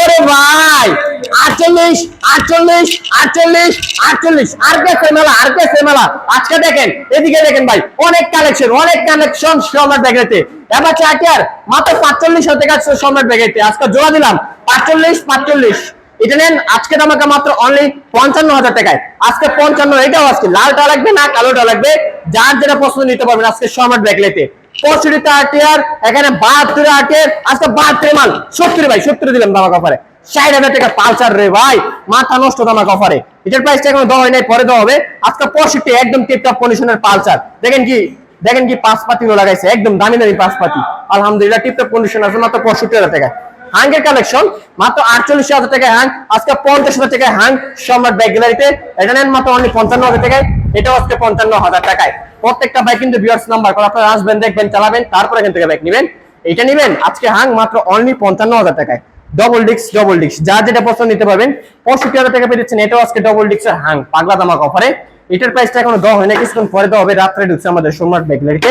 ওরে ভাই, আটচল্লিশ আটচল্লিশ আটচল্লিশ আটচল্লিশ। আর কে মেলা? আর কে মেলা? আজকে দেখেন, এদিকে দেখেন ভাই, অনেক কালেকশন অনেক কালেকশন সম্রাট ব্যাগেতে। এবার চার্টার মাত্র পাঁচচল্লিশ হতে গেছে সম্রাট ব্যাগেতে। আজকে জোড়া দিলাম, পাঁচচল্লিশ পাঁচচল্লিশ। এটা নেন, আজকে আমাকে মাত্র অনলি পঞ্চান্ন হাজার টাকায়। আজকে পঞ্চান্ন, এটাও আজকে। লালটা লাগবে না, কালোটা লাগবে। যার যেটা পছন্দ নিতে পারবেন আজকে সম্রাট ব্যাগলেতে পঁয়ষট্টিটা আটিয়ার এখানে বাহাত্তর আজকে বাহাত্তর মাল। সত্তর ভাই, সত্তর দিলাম দামা কফারে ষাট হাজার টাকা পালসার রে ভাই, মাথা নষ্ট দামা কফারে এটার প্রাইসটা এখন দেওয়া নাই, পরে দেওয়া হবে। আজকে পঁয়ষট্টি, একদম টিপটপ কন্ডিশনের পালসার। দেখেন কি দেখেন কি পাঁচ লাগাইছে, একদম দামি দামি পাঁচ পাতি আলহামদুলিল্লাহ টিপটপ কন্ডিশন আছে, মাত্র পঁয়ষট্টি হাজার টাকা হাঙ্গের কালেকশন মাত্র আটচল্লিশ হাজার টাকায় হাং আজকে পঞ্চাশ হাজার টাকায় হাং সম্রাট ব্যাগ গ্যালারিতে এটা নেন মাত্র অনলি পঞ্চান্ন হাজার টাকায়। এটাও আজকে পঞ্চান্ন হাজার টাকায়। প্রত্যেকটা বাইক কিন্তু বিয়ার্স নাম্বার করে আপনারা আসবেন, দেখবেন, চালাবেন, তারপরে এখান থেকে বাইক নেবেন। এটা নেবেন, আজকে হাং মাত্র অনলি পঞ্চান্ন হাজার টাকায়। ডবল ডিক্স ডবল ডিক্স যা যেটা পছন্দ নিতে পারবেন, পঁয়ষট্টি হাজার টাকা পেয়েছেন এটাও আজকে ডবল ডিক্সের হাং পাগলা দামাক অফারে এটার প্রাইসটা এখনও দেওয়া হয় না কিছুক্ষণ পরে দেওয়া হবে, রাত্রে ঢুকছে আমাদের সোমবার বেগলারিতে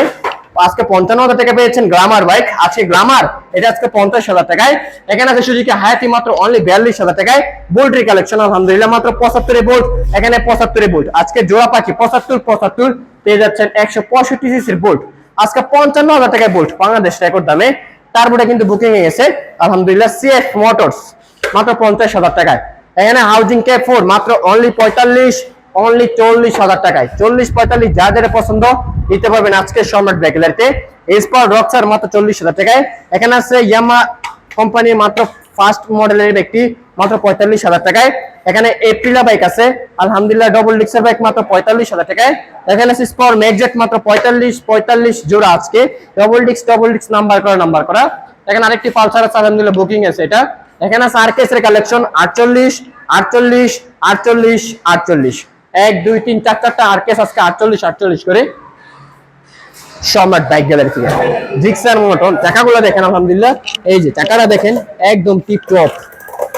আজকে পঞ্চান্ন হাজার টাকা পেয়েছেন গ্রামার বাইক আজকে গ্রামার এটা আজকে পঞ্চাশ হাজার টাকায়। এখানে আছে সুজুকি হায়াতি মাত্র অনলি বিয়াল্লিশ হাজার টাকায়। বোল্টের কালেকশন আলহামদুলিল্লাহ, মাত্র পঁচাত্তরে বোল্ট এখানে পঁচাত্তরে বোল্ট আজকে জোড়া পাখি, পঁচাত্তর পঁচাত্তর, পেয়ে যাচ্ছেন একশো পঁয়ষট্টি সিসির বোল্ট আজকে পঞ্চান্ন হাজার টাকায় বোল্ট বাংলাদেশ রেকর্ড দামে। তারপরে কিন্তু বুকিং এ গেছে, আলহামদুলিল্লাহ সিএফ মোটরস মাত্র পঞ্চাশ হাজার টাকায়। এখানে হাউজিং কে ফোর মাত্র অনলি পঁয়তাল্লিশ। অনলি চল্লিশ হাজার টাকায়। চল্লিশ পঁয়তাল্লিশ যা যেটা পছন্দ, নিতে পারবেন আজকে সম্রাট ব্যাগলারিতে এসপার রক্সার মাত্র চল্লিশ হাজার টাকায়। এখানে আছে ইয়ামা কোম্পানির মাত্র ফার্স্ট মডেলের একটি, মাত্র পঁয়তাল্লিশ হাজার টাকায়। এখানে এপ্রিলা বাইক আছে, আলহামদুলিল্লাহ ডবল ডিক্সের বাইক মাত্র পঁয়তাল্লিশ হাজার টাকায়। এখানে আছে স্পর ম্যাকজেট মাত্র পঁয়তাল্লিশ পঁয়তাল্লিশ জোড়া আজকে। ডবল ডিক্স ডবল ডিক্স নাম্বার করা নাম্বার করা। এখানে আরেকটি পালসার আছে, আলহামদুলিল্লাহ বুকিং আছে এটা। এখানে আছে আরকেস এর কালেকশন আটচল্লিশ আটচল্লিশ আটচল্লিশ আটচল্লিশ। এক, দুই, তিন, চার, চারটা আর কেস আজকে আটচল্লিশ আটচল্লিশ করে সম্রাট বাইক গ্যালারি থেকে। জিক্সার মতন চাকাগুলো দেখেন, আলহামদুলিল্লাহ। এই যে চাকাটা দেখেন, একদম টিপ টপ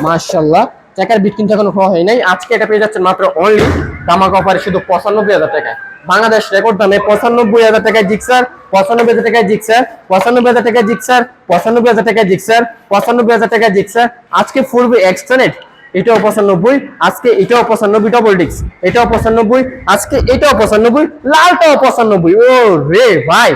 মার্শাল্লাহ চাকার বিট কিন্তু এখনও খাওয়া হয় নাই। আজকে এটা পেয়ে যাচ্ছেন মাত্র অনলি দামাক অফারে শুধু পঁচানব্বই হাজার টাকায় বাংলাদেশ রেকর্ড দামে পঁচানব্বই হাজার টাকায় জিক্সার, পঁচানব্বই হাজার টাকায় জিক্সার, পঁচানব্বই হাজার টাকায় জিক্সার, পঁচানব্বই হাজার টাকায় জিক্সার, পঁচানব্বই হাজার টাকায় জিক্সার। আজকে ফুলবে এক্সটেনেট এটাও পঁচানব্বই, আজকে এটাও পঁচানব্বই ডবল ডিক্স এটাও পঁচানব্বই, আজকে এটাও পঁচানব্বই, লালটাও পঁচানব্বই। ও রে ভাই,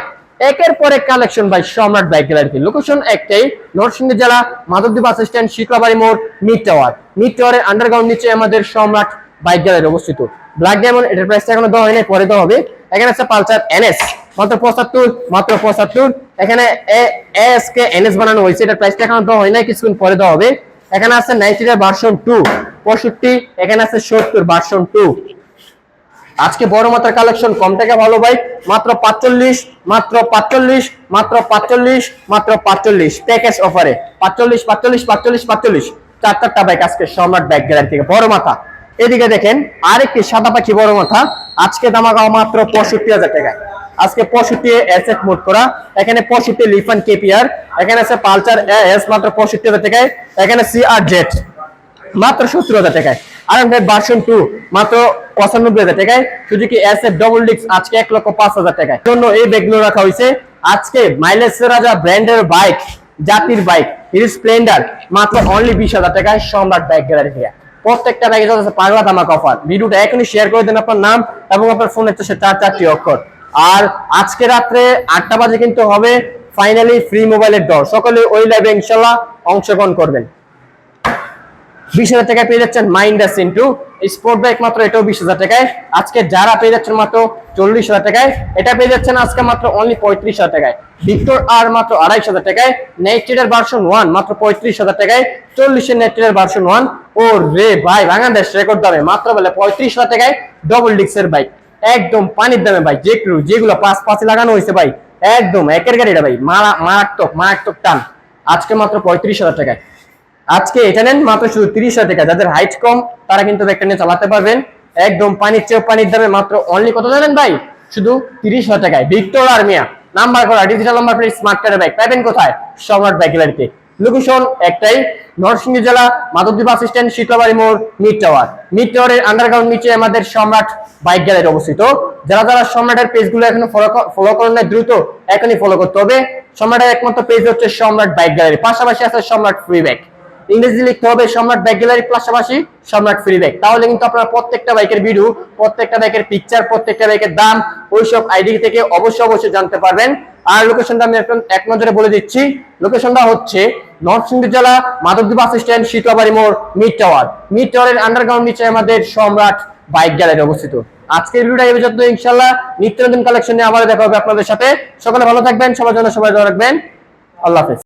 একের পর এক কালেকশন ভাই সম্রাট বাইক গ্যালারিতে। লোকেশন একটাই, নরসিংদী জেলা, মাধবদী বাস স্ট্যান্ড শিকলাবাড়ি মোড় মিড টাওয়ার মিড টাওয়ারের আন্ডারগ্রাউন্ড নিচে আমাদের সম্রাট বাইক গ্যালারি অবস্থিত। ব্ল্যাক ডায়মন্ড এটার প্রাইসটা এখনও দেওয়া হয়নি, পরে দেওয়া হবে। এখানে আছে পালসার এনএস মাত্র পঁচাত্তর মাত্র পঁচাত্তর। এখানে এস কে এনএস বানানো হয়েছে, এটার প্রাইসটা এখনও দেওয়া হয় নাই কিছুক্ষণ পরে দেওয়া হবে। এখানে আছে নাইনটিনের ভার্সন টু পঁয়ষট্টি, এখানে আছে সত্তর ভার্সন টু আজকে বড় মাত্রার কালেকশন কম থেকে ভালো বাইক মাত্র পাঁচচল্লিশ মাত্র পাঁচচল্লিশ মাত্র পাঁচচল্লিশ মাত্র পাঁচচল্লিশ। প্যাকেজ অফারে পাঁচচল্লিশ পাঁচচল্লিশ পাঁচচল্লিশ পাঁচচল্লিশ। চার চারটা বাইক আজকে সম্রাট বাইক গ্যালারি থেকে বড় মাথা। এদিকে দেখেন, আরেকটি সাদা পাখি বড় মাথা। আজকে দামাগাও মাত্র পঁয়ষট্টি হাজার টাকায়। আজকে পঁয়ষট্টি এসএফ মোট করা। এখানে পঁয়ষট্টি লিফান কেপিআর, এখানে আছে পালচার এস মাত্র পঁয়ষট্টি হাজার টাকায়। এখানে সিআর জেট মাত্র সত্তর হাজার টাকায়। আর ভার্সন টু মাত্র পঁচানব্বই হাজার টাকায়। সুজুকি এস এফ ডবল ডিক্স আজকে এক লক্ষ পাঁচ হাজার টাকায়। জন্য এই ব্যাগগুলো রাখা হয়েছে। আজকে মাইলেজ রাজা ব্র্যান্ডের বাইক জাতির বাইক হিরো স্প্লেন্ডার মাত্র অনলি বিশ হাজার টাকায় সম্রাট বাইক গ্যালারি প্রত্যেকটা ব্যাগের আছে পাগলা দামাক অফার ভিডিওটা এখনই শেয়ার করে দেন আপনার নাম এবং আপনার ফোনের চারটি অক্ষর। আর আজকে রাত্রে আটটা বাজে কিন্তু হবে ফাইনালি ফ্রি মোবাইলের ডর সকলে ওই লাইভে ইনশাল্লাহ অংশগ্রহণ করবেন। বিশ হাজার টাকায় পেয়ে যাচ্ছেন মাইন্ডাস সিন্টু স্পোর্ট বাইক মাত্র এটাও বিশ হাজার টাকায়। আজকে যারা পেয়ে যাচ্ছেন মাত্র চল্লিশ হাজার টাকায়, এটা পেয়ে যাচ্ছেন আজকে মাত্র অনলি পঁয়ত্রিশ হাজার টাকায়। ভিক্টর আর মাত্র আড়াইশ হাজার টাকায় নেট্রিডের ভার্সন ওয়ান মাত্র পঁয়ত্রিশ হাজার টাকায়, চল্লিশের নেট্রিডের ভার্সন ওয়ান ও রে ভাই, বাংলাদেশ রেকর্ড দামে মাত্র বলে পঁয়ত্রিশ হাজার টাকায় ডবল ডিক্সের বাইক একদম পানির দামে ভাই, যে যেগুলো পাঁচ পাঁচে লাগানো হয়েছে ভাই, একদম একের গাড়িটা ভাই, মারা, মারাত্মক মারাত্মক টান। আজকে মাত্র পঁয়ত্রিশ হাজার টাকায়। আজকে এটা নেন, মাত্র শুধু তিরিশ হাজার টাকা। যাদের হাইট কম, তারা কিন্তু একটা নিয়ে চালাতে পারবেন। একদম পানির চেয়েও পানির দামে মাত্র অনলি কত জানেন ভাই? শুধু তিরিশ হাজার টাকায়। ভিক্টর আর্মিয়া, নাম্বার করা ডিজিটাল নাম্বার প্লেট স্মার্ট কার্ডের বাইক পাবেন কোথায়? সম্রাট বাইক গ্যালারিতে। লোকেশন একটাই, নরসিংদী জেলা মাধবদী বাস স্ট্যান্ড শীতলাবাড়ি মোড়, মিড টাওয়ার। মিড টাওয়ারের আন্ডারগ্রাউন্ড নিচে আমাদের সম্রাট বাইক গ্যালারি অবস্থিত। যারা যারা সম্রাটের পেজগুলো এখনও ফলো করেন না দ্রুত এখনই ফলো করতে হবে। সম্রাটের একমাত্র পেজ হচ্ছে সম্রাট বাইক গ্যালারি। পাশাপাশি আছে সম্রাট ফ্রি বাইক ইংরেজি লিখতে হবে সম্রাট ব্যাগ গ্যালারি পাশাপাশি সম্রাট ফ্রি ব্যাগ। তাহলে কিন্তু আপনারা প্রত্যেকটা বাইকের ভিডিও প্রত্যেকটা বাইকের পিকচার প্রত্যেকটা বাইকের দাম, ওইসব আইডি থেকে অবশ্যই অবশ্যই জানতে পারবেন। আর লোকেশনটা আমি এক নজরে বলে দিচ্ছি। লোকেশনটা হচ্ছে নরসিংদী জেলা, মাধবদী বাস স্ট্যান্ড, শীতলাবাড়ি মোড়, মিড টাওয়ার। মিড টাওয়ারের আন্ডারগ্রাউন্ড নিচে আমাদের সম্রাট বাইক গ্যালারি অবস্থিত। আজকের ভিডিওটা এই পর্যন্ত ইনশাল্লাহ নিত্য নতুন কালেকশন নিয়ে আবার দেখা হবে আপনাদের সাথে। সকালে ভালো থাকবেন, সবার জন্য সবাই রাখবেন। আল্লাহ হাফেজ।